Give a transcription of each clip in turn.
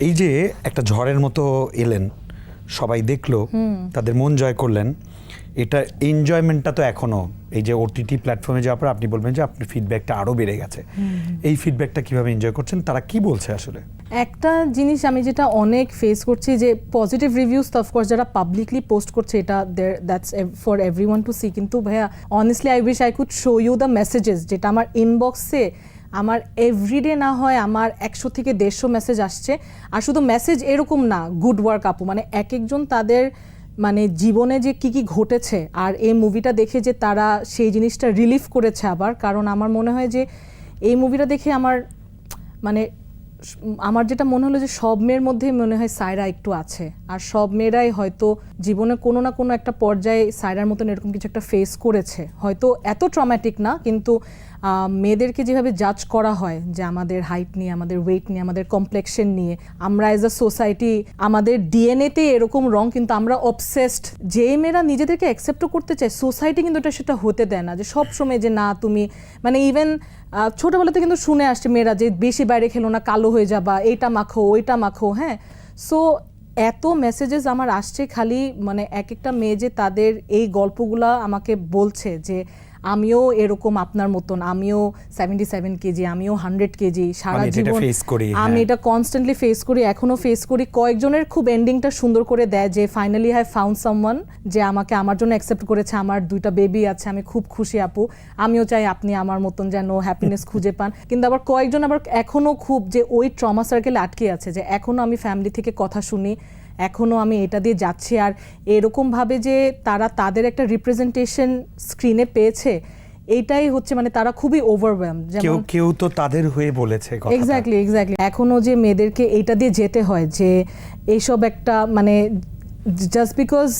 এই যে একটা ঝড়ের মতো এলেন সবাই দেখল তাদের মন জয় করলেন এটা এনজয়মেন্টটা তো এখনও। এই যে ওটিটি প্ল্যাটফর্মে যাওয়ার পর আপনি বলবেন যে আপনার ফিডব্যাকটা আরও বেড়ে গেছে। এই ফিডব্যাকটা কীভাবে এনজয় করছেন তারা কি বলছে আসলে? একটা জিনিস আমি যেটা অনেক ফেস করছি যে পজিটিভ রিভিউস তো অফকোর্স যারা পাবলিকলি পোস্ট করছে এটা that's for everyone to see কিন্তু ভাইয়া honestly I wish I could show you the messages যেটা আমার ইনবক্সে আমার এভরিডে না হয় আমার একশো থেকে দেড়শো মেসেজ আসছে। আর শুধু মেসেজ এরকম না গুড ওয়ার্ক আপু। মানে এক একজন তাদের মানে জীবনে যে কি কি ঘটেছে আর এই মুভিটা দেখে যে তারা সেই জিনিসটা রিলিফ করেছে আবার। কারণ আমার মনে হয় যে এই মুভিটা দেখে আমার মানে আমার যেটা মনে হলো যে সব মেয়ের মধ্যেই মনে হয় সায়রা একটু আছে। আর সব মেয়েরাই হয়তো জীবনে কোনো না কোনো একটা পর্যায়ে সায়রার মতন এরকম কিছু একটা ফেস করেছে। হয়তো এত ট্রমাটিক না, কিন্তু মেয়েদেরকে যেভাবে জাজ করা হয় যে আমাদের হাইট নিয়ে, আমাদের ওয়েট নিয়ে, আমাদের কমপ্লেকশন নিয়ে, আমরা এজ আ সোসাইটি আমাদের ডিএনএতে এরকম রং কিন্তু আমরা অবসেসড যে মেয়েরা নিজেদেরকে অ্যাকসেপ্টও করতে চায় সোসাইটি কিন্তু এটা সেটা হতে দেয় না। যে সব সময় যে না তুমি মানে ইভেন ছোটবেলাতে কিন্তু শুনে আসছে মেয়েরা যে বেশি বাইরে খেলো না, কালো হয়ে যাবা, এইটা মাখো, ওইটা মাখো হ্যাঁ? সো এত মেসেজেস আমার আসছে খালি মানে এক একটা মেয়ে যে তাদের এই গল্পগুলা আমাকে বলছে যে আমিও এরকম আপনার মতন আমিও সেভেন্টি সেভেন কেজি আমিও হান্ড্রেড কেজি সারা এটা জীবন আমি হ্যাঁ। এটা কনস্ট্যান্টলি ফেস করি এখনও ফেস করি। কয়েকজনের খুব এন্ডিংটা সুন্দর করে দেয় যে ফাইনালি হ্যাভ ফাউন্ড সামওয়ান যে আমাকে আমার জন্য অ্যাকসেপ্ট করেছে আমার দুইটা বেবি আছে আমি খুব খুশি আপু। আমিও চাই আপনি আমার মতন যেন হ্যাপিনেস খুঁজে পান। কিন্তু আবার কয়েকজন আবার এখনও খুব যে ওই ট্রমা সার্কেলে আটকে আছে যে এখনও আমি ফ্যামিলি থেকে কথা শুনি এখনও আমি এটা দিয়ে যাচ্ছি। আর এরকম ভাবে যে তারা তাদের একটা রিপ্রেজেন্টেশন স্ক্রিনে পেয়েছে এইটাই হচ্ছে মানে তারা খুবই ওভারওয়েম কেউ যেমন কেউ তো তাদের হয়ে বলেছে এক্স্যাক্টলি এক্স্যাক্টলি এখনও যে মেয়েদেরকে এইটা দিয়ে যেতে হয় যে এইসব একটা মানে just because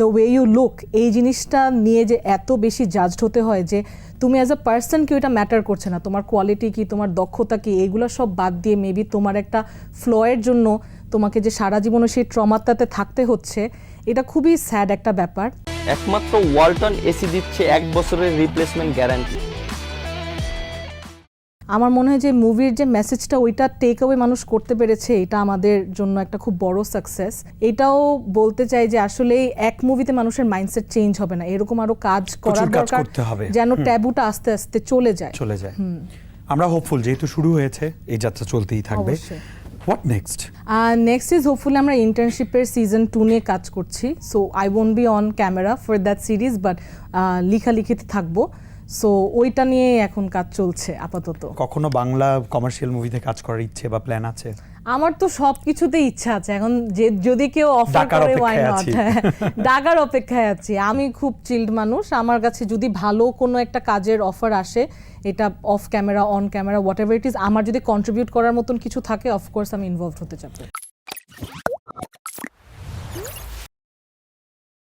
the way you look এই জিনিসটা নিয়ে যে এত বেশি জাজড হতে হয় যে তুমি অ্যাজ আ পার্সন কি ওইটা ম্যাটার করছে না। তোমার কোয়ালিটি কি, তোমার দক্ষতা কি, এগুলো সব বাদ দিয়ে মেবি তোমার একটা ফ্লয়ের জন্য তোমাকে যে সারা জীবনে সেই ট্রমাতাতে থাকতে হচ্ছে, এটা খুবই স্যাড একটা ব্যাপার। একমাত্র ওয়ালটন এসি দিচ্ছে এক বছরের রিপ্লেসমেন্ট গ্যারান্টি আমার মনে হয় যে মুভির যে মেসেজটা ওইটা টেক অ্যাওয়ে মানুষ করতে পেরেছে এটা আমাদের জন্য একটা খুব বড় সাকসেস এটাও বলতে চাই যে আসলে এক মুভিতে মানুষের মাইন্ডসেট চেঞ্জ হবে না। এরকম আরও কাজ করার দরকার যেন ট্যাবুটা আস্তে আস্তে চলে যায়। চলে যায়। আমরা হোপফুল যেহেতু শুরু হয়েছে এই যাত্রা চলতেই থাকবে। What next next is hopefully আমরা ইন্টার্নশিপের সিজন টু নিয়ে কাজ করছি। So I won't be on camera for that series but লিখালিখিতে থাকব। সো ওইটা নিয়ে এখন কাজ চলছে আপাতত। কখনো বাংলা কমার্শিয়াল মুভিতে কাজ করার ইচ্ছে বা প্ল্যান আছে? আমার তো সব কিছুতেই ইচ্ছা আছে। এখন যে যদি কেউ অফার করে ওয়াই নট। ডাকার অপেক্ষায় আছি। আমি খুব চিল্ড মানুষ। আমার কাছে যদি ভালো কোনো একটা কাজের অফার আসে এটা off camera on camera whatever it is আমার যদি কন্ট্রিবিউট করার মতন কিছু থাকে অফকোর্স আমি ইনভলভ হতে চাই।